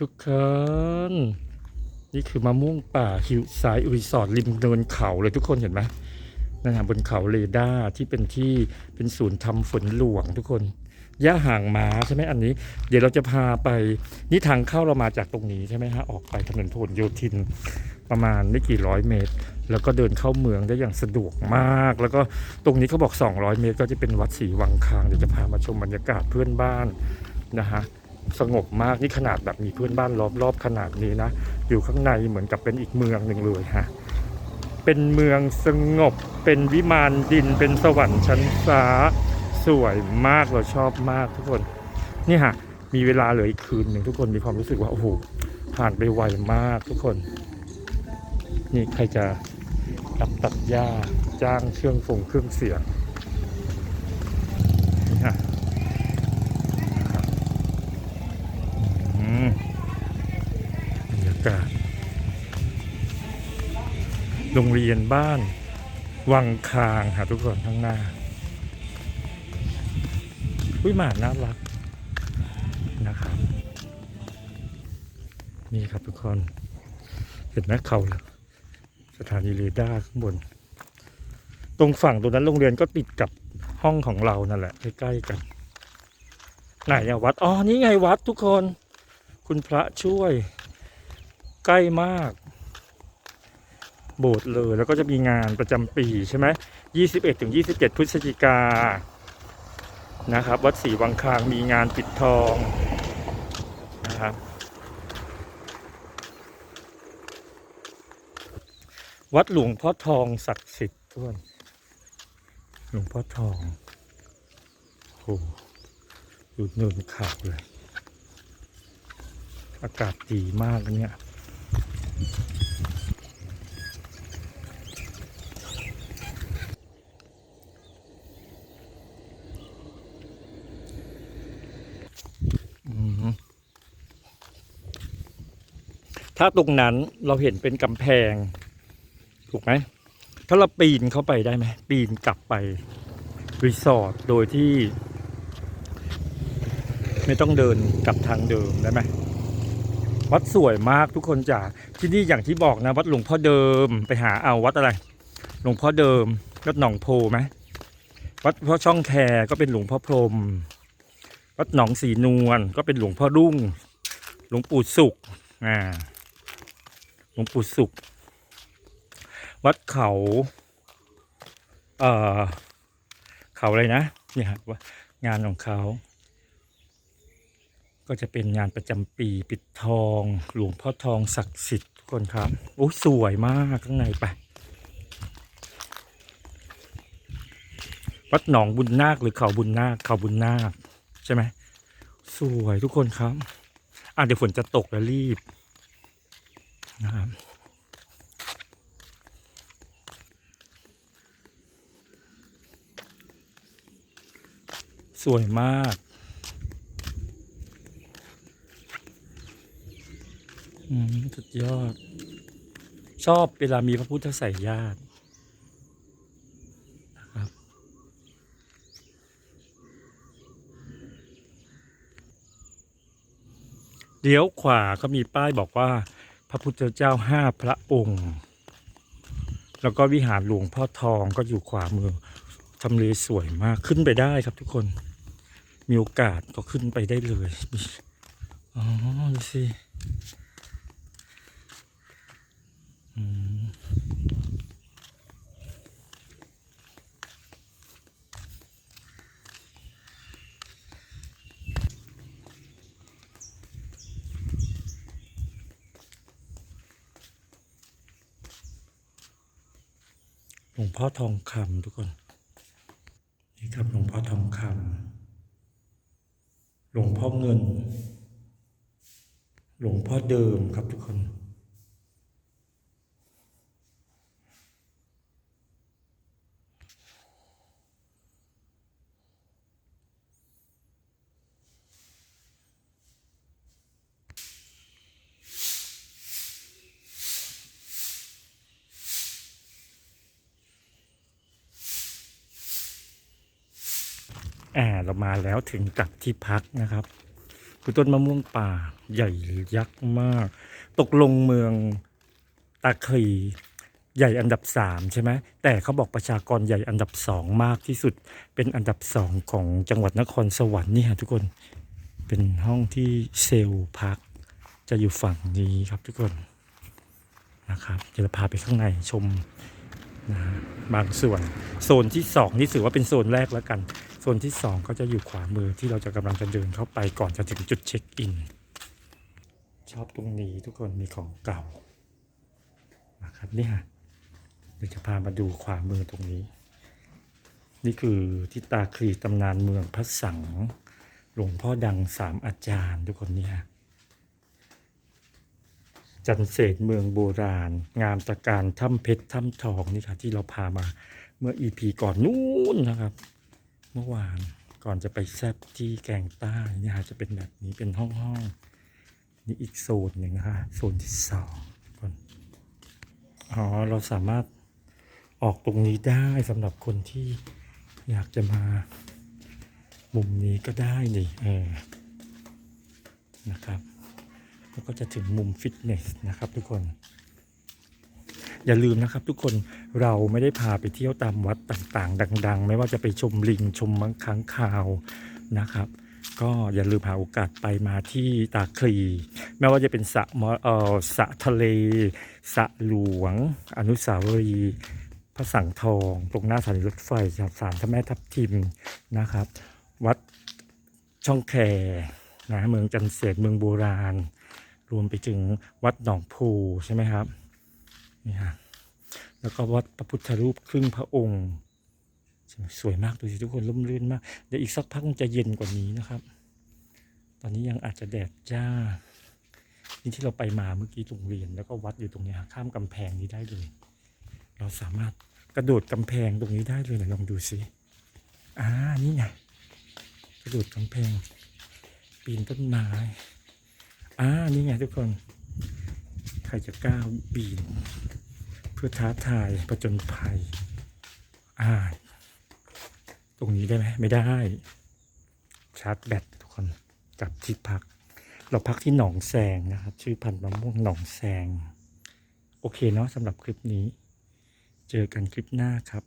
ทุกคน นี่คือมะม่วงป่าหิวสายรีสอร์ทริมเนินเขาเลยทุกคนเห็นไหมนั่นนะบนเขาเรดาร์ที่เป็นที่เป็นศูนย์ทำฝนหลวงทุกคนย่าห่างมาใช่ไหมอันนี้ เดี๋ยวเราจะพาไปนี่ทางเข้าเรามาจากตรงนี้ใช่ไหมฮะออกไปถนนพหลโยธินประมาณไม่กี่ร้อยเมตร แล้วก็เดินเข้าเมืองได้อย่างสะดวกมาก แล้วก็ตรงนี้เขาบอก 200 เมตร ก็จะเป็นวัดศรีวังคางเดี๋ยวจะพามาชมบรรยากาศเพื่อนบ้านนะฮะ สงบมากนี่ขนาดแบบมีเพื่อนบ้านรอบๆขนาดนี้นะ อยู่ข้างในเหมือนกับเป็นอีกเมืองหนึ่งเลยฮะเป็นเมืองสงบเป็นวิมานดินเป็นสวรรค์ชั้นฟ้าสวยมากเราชอบมากทุกคนนี่ฮะมีเวลาเหลืออีกคืนหนึ่งทุกคนมีความรู้สึกว่าโอ้โหผ่านไปไวมากทุกคน นี่ใครจะรับตัดหญ้าจ้างเครื่องฟงเครื่องเสียง รงเรียนบ้าน วังคางค่ะทุกคนข้างหน้า อุ้ยหมาน่ารักนะครับนี่ครับทุกคน เห็นไหมเขาสถานีเรดาร์ข้างบน ตรงฝั่งตรงนั้นโรงเรียนก็ติดกับห้องของเรานั่นแหละใกล้ๆกัน ไหนอะวัดอ๋อนี่ไงวัดทุกคน คุณพระช่วย ใกล้มาก โบสถ์เลย แล้วก็จะมีงานประจำปีใช่ไหม21ถึง27พฤศจิกานะครับ วัดศรีวังคางมีงานปิดทองนะครับ วัดหลวงพ่อทองศักดิ์สิทธิ์ทุกคนหลวงพ่อทองโอ้โหอยู่เนินเขาเลย อากาศดีมากเนี่ย ถ้าตรงนั้นเราเห็นเป็นกำแพง ถูกไหม ถ้าเราปีนเข้าไปได้ไหม ปีนกลับไปรีสอร์ทโดยที่ ไม่ต้องเดินกลับทางเดิมได้ไหมวัดสวยมากทุกคนจ๋าที่นี่อย่างที่บอกนะวัดหลวงพ่อเดิมไปหาเอาวัดอะไร หลวงพ่อเดิมวัดหนองโพไหมวัดพ่อช่องแคก็เป็นหลวงพ่อพรม วัดหนองสีนวลก็เป็นหลวงพ่อรุ่ง หลวงปู่สุขอ่า หลวงปู่สุข วัดเขา เอ่อ เขาอะไรนะเนี่ยฮะว่างานของเขา ก็จะเป็นงานประจำปีปิดทอง หลวงพ่อทองศักดิ์สิทธิ์ทุกคนครับ โอ้สวยมากข้างในไป วัดหนองบุญนาคหรือเขาบุญนาคเขาบุญนาคใช่ไหมสวยทุกคนครับ อะเดี๋ยวฝนจะตกแล้วรีบ สวยมาก อืม สุดยอด ชอบเวลามีพระพุทธใส่ญาตินะครับเลี้ยวขวาก็มีป้ายบอกว่า พระพุทธเจ้าห้าพระองค์ แล้วก็วิหารหลวงพ่อทองก็อยู่ขวามือทำเลสวยมากขึ้นไปได้ครับทุกคน มีโอกาสก็ขึ้นไปได้เลยอ๋อดูสิหลวงพ่อทองคำทุกคน นี่ครับหลวงพ่อทองคำ หลวงพ่อเงิน หลวงพ่อเดิมครับทุกคน อ่าเรามาแล้วถึงกับที่พักนะครับคือต้นมะม่วงป่าใหญ่ยักษ์มาก ตกลงเมืองตาคลีใหญ่อันดับสามใช่ไหมแต่เขาบอกประชากรใหญ่อันดับสองมากที่สุด เป็นอันดับสองของจังหวัดนครสวรรค์นี่ฮะทุกคนเป็นห้องที่เซลล์พัก จะอยู่ฝั่งนี้ครับทุกคนนะครับเดี๋ยวเราพาไปข้างในชมนะฮะบางส่วน โซนที่สองนี่ถือว่าเป็นโซนแรกแล้วกัน โซนที่สองก็จะอยู่ขวามือที่เราจะกำลังจะเดินเข้าไปก่อนจะถึงจุดเช็คอิน ชอบตรงนี้ทุกคนมีของเก่านะครับเนี่ยเดี๋ยวจะพามาดูขวามือตรงนี้ นี่คือที่ตาคลีตำนานเมืองพระสังหลวงพ่อดังสามอาจารย์ทุกคนเนี่ยจันเศษเมืองโบราณ งามตะการถ้ำเพชรถ้ำทองนี่ค่ะที่เราพามาเมื่ออีพีก่อนนู้นนะครับ เมื่อวานก่อนจะไปแซบที่แกงใต้เนี่ยจะเป็นแบบนี้เป็นห้องห้องนี่อีกโซนหนึ่งนะคะโซนที่สองคนอ๋อเราสามารถออกตรงนี้ได้สำหรับคนที่อยากจะมามุมนี้ก็ได้นี่เออนะครับ แล้วก็จะถึงมุมฟิตเนสนะครับทุกคน อย่าลืมนะครับทุกคนเราไม่ได้พาไปเที่ยวตามวัดต่างๆ ดัง ๆ ไม่ว่าจะไปชมลิงชมมังค้างคาวนะครับ ก็อย่าลืมหาโอกาสไปมาที่ตาคลี ไม่ว่าจะเป็นสระมอเอ่อสระทะเลสระหลวง อนุสาวรีย์พระสังทอง ตรงหน้าสถานีรถไฟสารพระแม่ทับทิมนะครับ วัดช่องแคนะเมืองจันเสดเมืองโบราณ รวมไปถึงวัดหนองพูใช่ไหมครับ นี่ฮะแล้วก็วัดพระพุทธรูปครึ่งพระองค์สวยมากดูสิทุกคนร่มรื่นมาก เดี๋ยวอีกสักพักมันจะเย็นกว่านี้นะครับ ตอนนี้ยังอาจจะแดดจ้า นี่ที่เราไปมาเมื่อกี้โรงเรียน แล้วก็วัดอยู่ตรงนี้ข้ามกำแพงนี้ได้เลย เราสามารถกระโดดกำแพงตรงนี้ได้เลยไหนลองดูสิอ่านี่ไงกระโดดกำแพง ปีนต้นไม้อ่านี่ไงทุกคน ใครจะกล้าปีน พื่อท้าทายประจนภัย อ่า ตรงนี้ได้ไหมไม่ได้ ชาร์จแบตทุกคนกับที่พัก เราพักที่หนองแซงนะครับ ชื่อพันธุ์มะม่วงหนองแซงโอเคเนาะสำหรับคลิปนี้ เจอกันคลิปหน้าครับ